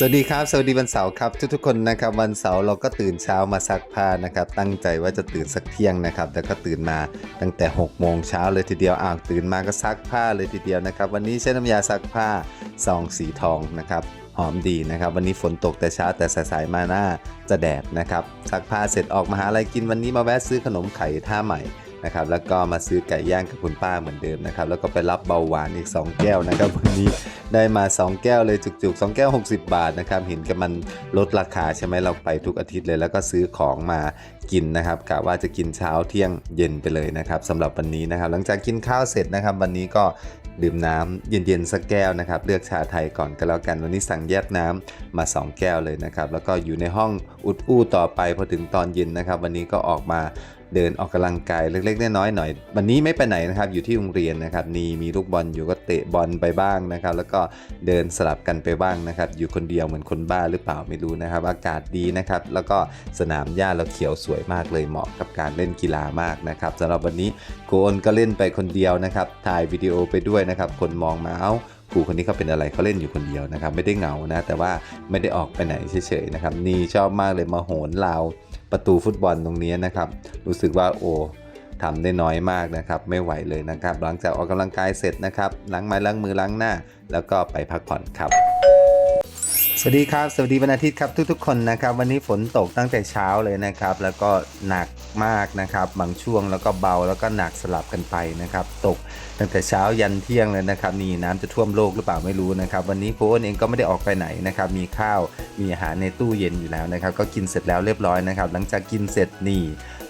สวัสดีครับ สวัสดีวันเสาร์ครับ ทุกๆคนนะครับวันเสาร์เราก็ตื่นเช้ามาซักผ้านะครับ ตั้งใจว่าจะตื่นสักเที่ยงนะครับ แต่ก็ตื่นมาตั้งแต่6โมงเช้าเลยทีเดียวอ้าวตื่นมาก็ซักผ้าเลยทีเดียวนะครับ วันนี้ใช้น้ำยาซักผ้าซองสีทองนะครับหอมดีนะครับ วันนี้ฝนตกแต่เช้าแต่สายๆมาหน้าจะแดดนะครับซักผ้าเสร็จออกมาหาอะไรกินวันนี้มาแวะซื้อขนมไข่ท่าใหม่ นะครับแล้วก็มาซื้อไก่ย่างกับคุณป้าเหมือนเดิมนะครับแล้วก็ไปรับเบาหวานอีก 2 แก้วนะครับวันนี้ได้มา 2 แก้วเลยจุกๆ2แก้ว 60 บาทนะครับเห็นกับมันลดราคาใช่ไหมเราไปทุกอาทิตย์เลย แล้วก็ซื้อของมากินนะครับกะว่าจะกินเช้าเที่ยงเย็นไปเลยนะครับสำหรับวันนี้นะครับหลังจากกินข้าวเสร็จนะครับ วันนี้ก็ดื่มน้ำเย็นๆสักแก้วนะครับเลือกชาไทยก่อนก็แล้วกันวันนี้สั่งแยกน้ำมา 2 แก้วเลยนะครับแล้วก็อยู่ในห้องอุดอู้ต่อไปพอถึงตอนเย็นนะครับ วันนี้ก็ออกมา เดินออกกำลังกายเล็กๆน้อยๆหน่อย วันนี้ไม่ไปไหนนะครับอยู่ที่โรงเรียนนะครับนี่มีลูกบอลอยู่ก็เตะบอลไปบ้างนะครับ แล้วก็เดินสลับกันไปบ้างนะครับ อยู่คนเดียวเหมือนคนบ้าหรือเปล่าไม่รู้นะครับ อากาศดีนะครับ แล้วก็สนามหญ้าเราเขียวสวยมากเลยเหมาะกับการเล่นกีฬามากนะครับสำหรับวันนี้โกอนก็เล่นไปคนเดียวนะครับถ่ายวิดีโอไปด้วยนะครับคนมองมาเอ้าครูคนนี้เขาเป็นอะไรเขาเล่นอยู่คนเดียวนะครับ ไม่ได้เหงานะ แต่ว่าไม่ได้ออกไปไหนเฉยๆนะครับ นี่ชอบมากเลยมาโหนราว ประตูฟุตบอลตรงนี้นะครับ รู้สึกว่าโอ้ทำได้น้อยมากนะครับ ไม่ไหวเลยนะครับ หลังจากออกกำลังกายเสร็จนะครับล้างไม้ล้างมือล้างหน้า แล้วก็ไปพักผ่อนครับ สวัสดีครับ สวัสดีวันอาทิตย์ครับทุกๆคนนะครับ วันนี้ฝนตกตั้งแต่เช้าเลยนะครับ แล้วก็หนักมากนะครับ บางช่วงแล้วก็เบาแล้วก็หนักสลับกันไปนะครับ ตกตั้งแต่เช้ายันเที่ยงเลยนะครับ นี่น้ำจะท่วมโลกหรือเปล่าไม่รู้นะครับ วันนี้โค้ชเองก็ไม่ได้ออกไปไหนนะครับ มีข้าวมีอาหารในตู้เย็นอยู่แล้วนะครับ ก็กินเสร็จแล้วเรียบร้อยนะครับ หลังจากกินเสร็จนี่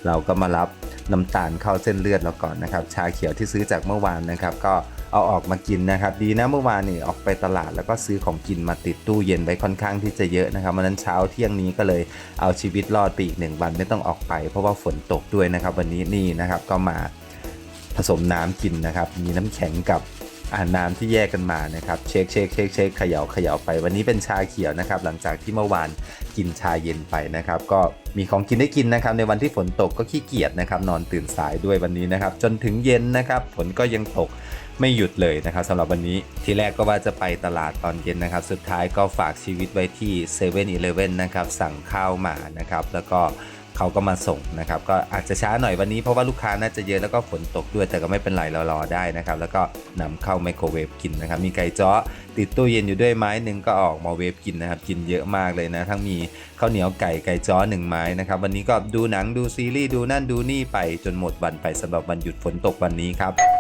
เราก็มารับน้ำตาลเข้าเส้นเลือดเราก่อนนะครับ ชาเขียวที่ซื้อจากเมื่อวานนะครับ ก็ เอาออกมากินนะครับ ดีนะเมื่อวานนี่ออกไปตลาดแล้วก็ซื้อของกินมาติดตู้เย็นไว้ค่อนข้างที่จะเยอะนะครับวันนั้นเช้าเที่ยงนี้ก็เลยเอาชีวิตรอดไปอีกหนึ่งวันไม่ต้องออกไป เพราะว่าฝนตกด้วยนะครับ วันนี้นี่นะครับก็มาผสมน้ำกินนะครับ มีน้ำแข็งกับอ่าน้ำที่แยกกันมานะครับเช็คเช็คเช็คเช็คเขย่าเขย่าไปวันนี้เป็นชาเขียวนะครับ หลังจากที่เมื่อวานกินชาเย็นไปนะครับ ก็มีของกินได้กินนะครับ ในวันที่ฝนตกก็ขี้เกียจนะครับ นอนตื่นสายด้วยวันนี้นะครับ จนถึงเย็นนะครับ ฝนก็ยังตก ไม่หยุดเลยนะครับสำหรับวันนี้ทีแรกก็ว่าจะไปตลาดตอนเย็นนะครับ สุดท้ายก็ฝากชีวิตไว้ที่7 e เ e ่ e อนะครับสั่งข้าวมานะครับแล้วก็เขาก็มาส่งนะครับก็อาจจะช้าหน่อยวันนี้เพราะว่าลูกค้าน่าจะเยอะแล้วก็ฝนตกด้วยแต่ก็ไม่เป็นไรเรารอได้นะครับแล้วก็นำเข้าไมโครเวฟกินนะครับมีไก่จ้อติดตู้เย็นอยู่ด้วยไม้หนึ่งก็ออกมาเวฟกินนะครับกินเยอะมากเลยนะ ทั้งมีข้าวเหนียวไก่ไก่จ้อหนึ่งไม้นะครับวันนี้ก็ดูหนังดูซีรีส์ดูนั่นดูนี่ไปจนหมดวันไปสำหรับวันหยุดฝนตกวันนี้ครับ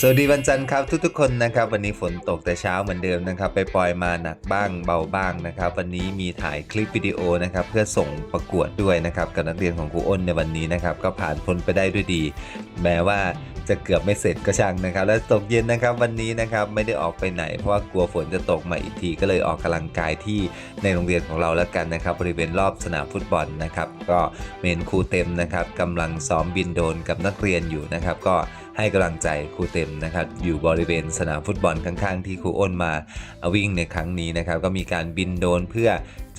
สวัสดีวันจันทร์ครับทุกๆคนนะครับ วันนี้ฝนตกแต่เช้าเหมือนเดิมนะครับไปปล่อยมาหนักบ้างเบาบ้างนะครับ วันนี้มีถ่ายคลิปวิดีโอนะครับเพื่อส่งประกวดด้วยนะครับกับนักเรียนของครูอ้นในวันนี้นะครับก็ผ่านพ้นไปได้ด้วยดี แม้ว่าจะเกือบไม่เสร็จก็ช่างนะครับ และตกเย็นนะครับวันนี้นะครับไม่ได้ออกไปไหน เพราะว่ากลัวฝนจะตกมาอีกทีก็เลยออกกำลังกายที่ในโรงเรียนของเราแล้วกันนะครับ บริเวณรอบสนามฟุตบอลนะครับ ก็เมนครูเต็มนะครับกำลังซ้อมบินโดนกับนักเรียนอยู่นะครับ ก็ให้กำลังใจครูเต็มนะครับ อยู่บริเวณสนามฟุตบอลข้างๆ ที่ครูอ้นมาวิ่งในครั้งนี้นะครับ ก็มีการบินโดนเพื่อ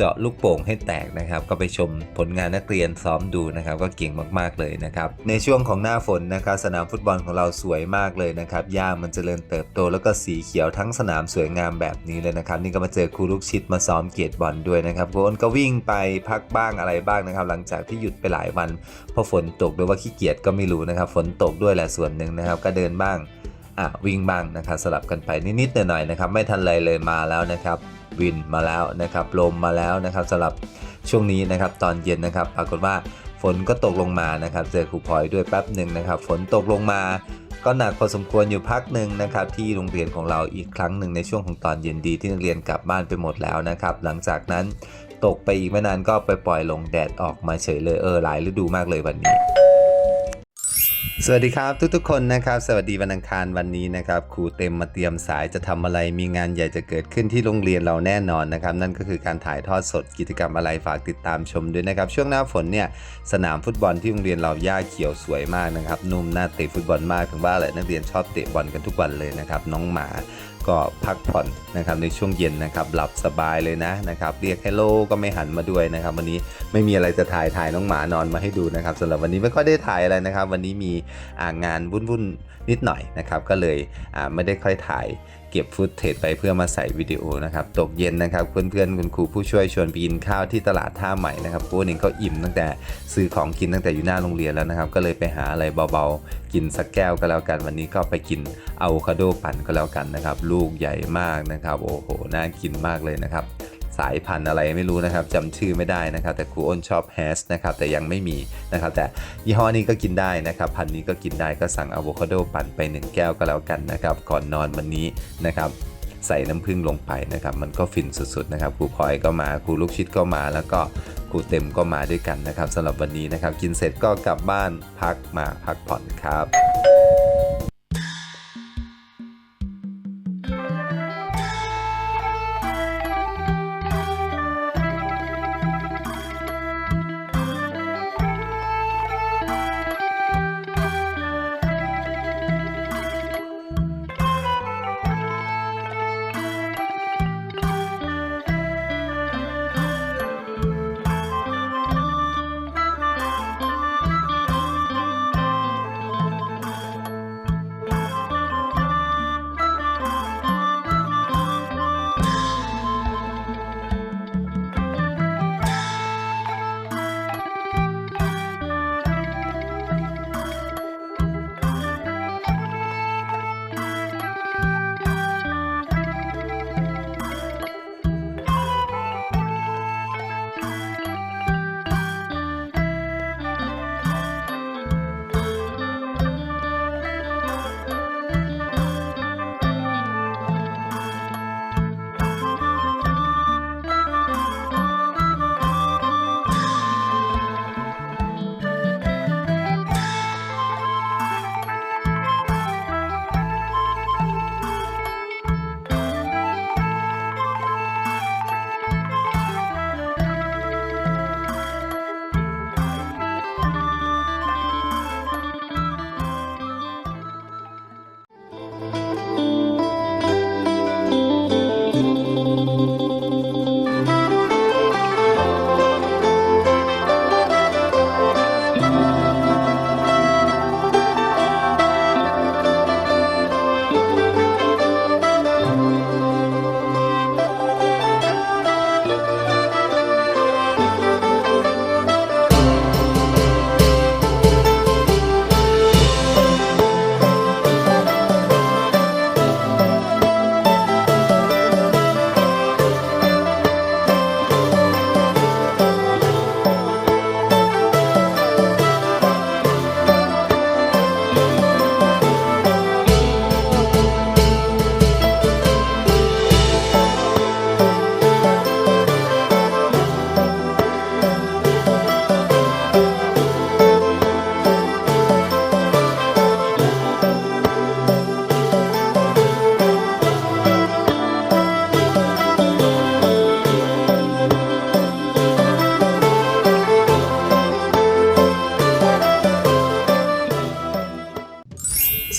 เจาะลูกโป่งให้แตกนะครับ ก็ไปชมผลงานนักเรียนซ้อมดูนะครับ ก็เก่งมากๆเลยนะครับ ในช่วงของหน้าฝนนะครับ สนามฟุตบอลของเราสวยมากเลยนะครับหญ้ามันเจริญเติบโตแล้วก็สีเขียวทั้งสนามสวยงามแบบนี้เลยนะครับ นี่ก็มาเจอครูลูกชิดมาซ้อมเกียรติบอลด้วยนะครับครูอ้นก็วิ่งไปพักบ้างอะไรบ้างนะครับ หลังจากที่หยุดไปหลายวันเพราะฝนตกด้วยว่าขี้เกียจก็ไม่รู้นะครับ ฝนตกด้วยแหละส่วนหนึ่งนะครับ ก็เดินบ้าง อะวิ่งบ้างนะครับสลับกันไปนิดๆหน่อยๆนะครับไม่ทันไรเลยมาแล้วนะครับวินมาแล้วนะครับลมมาแล้วนะครับสำหรับช่วงนี้นะครับตอนเย็นนะครับปรากฏว่าฝนก็ตกลงมานะครับเจอครูพลอยด้วยแป๊บหนึ่งนะครับ ฝนตกลงมา ก็หนักพอสมควรอยู่พักหนึ่งนะครับ ที่โรงเรียนของเราอีกครั้งหนึ่งในช่วงของตอนเย็นดีที่นักเรียนกลับบ้านไปหมดแล้วนะครับ หลังจากนั้นตกไปอีกไม่นานก็ไปปล่อยลงแดดออกมาเฉยเลยเออหลายฤดูมากเลยวันนี้ สวัสดีครับทุกๆคนนะครับ สวัสดีวันอังคารวันนี้นะครับครูเต็มมาเตรียมสายจะทำอะไรมีงานใหญ่จะเกิดขึ้นที่โรงเรียนเราแน่นอนนะครับ นั่นก็คือการถ่ายทอดสดกิจกรรมอะไรฝากติดตามชมด้วยนะครับ ช่วงหน้าฝนเนี่ยสนามฟุตบอลที่โรงเรียนเราหญ้าเขียวสวยมากนะครับนุ่มน่าเตะฟุตบอลมากถึงว่าแหละนักเรียนชอบเตะบอลกันทุกวันเลยนะครับน้องหมา ก็พักผ่อนนะครับในช่วงเย็นนะครับหลับสบายเลยนะนะครับเรียกเฮลโลก็ไม่หันมาด้วยนะครับ วันนี้ไม่มีอะไรจะถ่ายถ่ายน้องหมานอนมาให้ดูนะครับสำหรับวันนี้ไม่ค่อยได้ถ่ายอะไรนะครับ วันนี้มีงานวุ่นๆนิดหน่อยนะครับก็เลยไม่ได้ค่อยถ่าย เก็บฟุตเทจไปเพื่อมาใส่วิดีโอนะครับ ตกเย็นนะครับ เพื่อนๆคุณครูผู้ช่วยชวนไปกินข้าวที่ตลาดท่าใหม่นะครับครูเองก็อิ่มตั้งแต่ซื้อของกินตั้งแต่อยู่หน้าโรงเรียนแล้วนะครับ ก็เลยไปหาอะไรเบาๆ กินสักแก้วก็แล้วกัน วันนี้ก็ไปกินอะโวคาโดปั่นก็แล้วกันนะครับ ลูกใหญ่มากนะครับ โอ้โห น่ากินมากเลยนะครับ สายพันธุ์อะไรไม่รู้นะครับจำชื่อไม่ได้นะครับ แต่ครูอ้นชอบแฮสนะครับแต่ยังไม่มีนะครับ แต่ยี่ห้อนี้ก็กินได้นะครับพันธุ์นี้ก็กินได้ก็สั่งอะโวคาโดปั่นไป 1 แก้วก็แล้วกันนะครับ ก่อนนอนวันนี้นะครับใส่น้ำผึ้งลงไปนะครับ มันก็ฟินสุดๆนะครับครูพลอยก็มาครูลูกชิดก็มา แล้วก็ครูเต็มก็มาด้วยกันนะครับสำหรับวันนี้นะครับ กินเสร็จก็กลับบ้านพักมาพักผ่อนครับ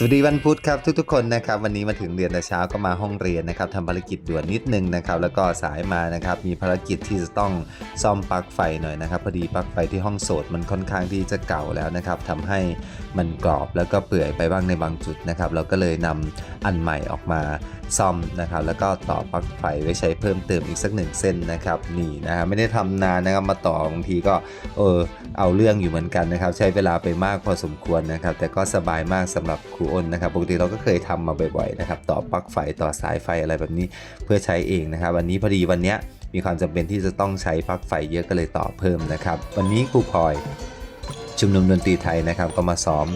สวัสดีวันพุธครับทุกๆคนนะครับวันนี้มาถึงเรียนแต่เช้าก็มาห้องเรียนนะครับทำภารกิจด่วนนิดนึงนะครับแล้วก็สายมานะครับมีภารกิจที่จะต้องซ่อมปลั๊กไฟหน่อยนะครับพอดีปลั๊กไฟที่ห้องโสดมันค่อนข้างที่จะเก่าแล้วนะครับทำให้ มันกรอบแล้วก็เปื่อยไปบ้างในบางจุดนะครับ เราก็เลยนำอันใหม่ออกมาซ่อมนะครับ แล้วก็ต่อปลั๊กไฟไว้ใช้เพิ่มเติมอีกสักหนึ่งเส้นนะครับนี่นะครับไม่ได้ทำนานนะครับมาต่อบางทีก็เออเอาเรื่องอยู่เหมือนกันนะครับ ใช้เวลาไปมากพอสมควรนะครับ แต่ก็สบายมากสำหรับครูอ้นนะครับปกติเราก็เคยทำมาบ่อยๆนะครับต่อปลั๊กไฟต่อสายไฟอะไรแบบนี้เพื่อใช้เองนะครับวันนี้พอดีวันเนี้ยมีความจำเป็นที่จะต้องใช้ปลั๊กไฟเยอะก็เลยต่อเพิ่มนะครับ วันนี้ครูพลอย ชุมนุมดนตรีไทยนะครับ ก็มาซ้อม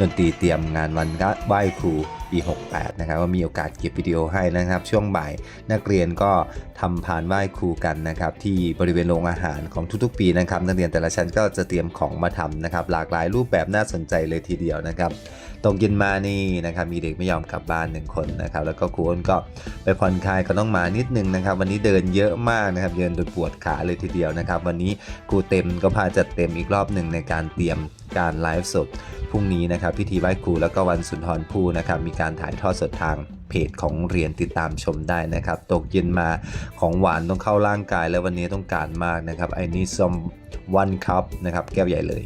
ดนตรีเตรียมงานวันไหว้ครู ปี 68 นะครับว่ามีโอกาสเก็บวิดีโอให้นะครับ ช่วงบ่ายนักเรียนก็ทำพานไหว้ครูกันนะครับที่บริเวณโรงอาหารของทุกๆ ปีนะครับ นักเรียนแต่ละชั้นก็จะเตรียมของมาทำนะครับ หลากหลายรูปแบบน่าสนใจเลยทีเดียวนะครับตกเย็นมานี่นะครับมีเด็กไม่ยอมกลับบ้านหนึ่งคนนะครับแล้วก็ครูอ้นก็ไปผ่อนคลายก็ต้องมานิดนึงนะครับ วันนี้เดินเยอะมากนะครับเดินจนปวดขาเลยทีเดียวนะครับ วันนี้ครูเต็มก็พาจัดเต็มอีกรอบหนึ่งในการเตรียมการไลฟ์สดพรุ่งนี้นะครับพิธีไหว้ครูแล้วก็วันสุนทรภู่นะครับมีการถ่ายทอดสดทางเพจของเรียนติดตามชมได้นะครับ ตกเย็นมาของหวานต้องเข้าร่างกายแล้ววันนี้ต้องการมากนะครับไอ้นี่ซอมวันคัพนะครับแก้วใหญ่เลย